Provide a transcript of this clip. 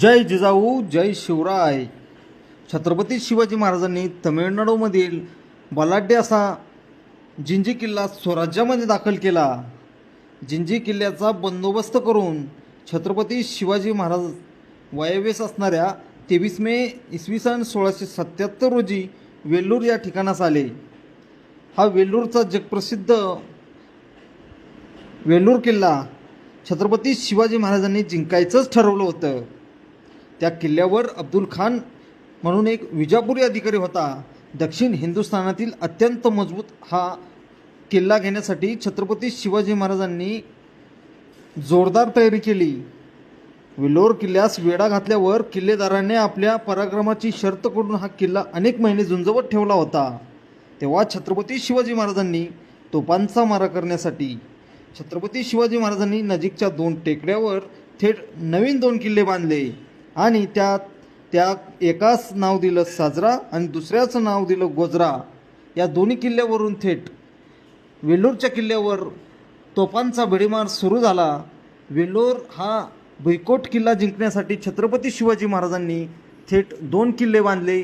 जय जिजाऊ जय शिवराय. छत्रपती शिवाजी महाराजांनी तमिळनाडूमधील बलाढ्य असा जिंजी किल्ला स्वराज्यामध्ये दाखल केला. जिंजी किल्ल्याचा बंदोबस्त करून छत्रपती शिवाजी महाराज वायव्येस असणाऱ्या तेवीस मे इसवी सन सोळाशे सत्याहत्तर रोजी वेल्लूर या ठिकाणास आले. हा वेल्लूरचा जगप्रसिद्ध वेल्लूर किल्ला छत्रपती शिवाजी महाराजांनी जिंकायचंच ठरवलं होतं. त्या किल्ल्यावर अब्दुल खान म्हणून एक विजापुरी अधिकारी होता. दक्षिण हिंदुस्थानातील अत्यंत मजबूत हा किल्ला घेण्यासाठी छत्रपती शिवाजी महाराजांनी जोरदार तयारी केली. विलोर किल्ल्यास वेढा घातल्यावर किल्लेदाराने आपल्या पराक्रमाची शर्त करून हा किल्ला अनेक महिने झुंजवत ठेवला होता. तेव्हा छत्रपती शिवाजी महाराजांनी तोफांचा मारा करण्यासाठी छत्रपती शिवाजी महाराजांनी नजीकच्या दोन टेकड्यावर थेट नवीन दोन किल्ले बांधले. आणि त्यात त्या एकाच नाव दिलं साजरा आणि दुसऱ्याचं नाव दिलं गोजरा. या दोन्ही किल्ल्यावरून थेट वेल्लोरच्या किल्ल्यावर तोफांचा भडीमार सुरू झाला. वेल्लोर हा भुईकोट किल्ला जिंकण्यासाठी छत्रपती शिवाजी महाराजांनी थेट दोन किल्ले बांधले.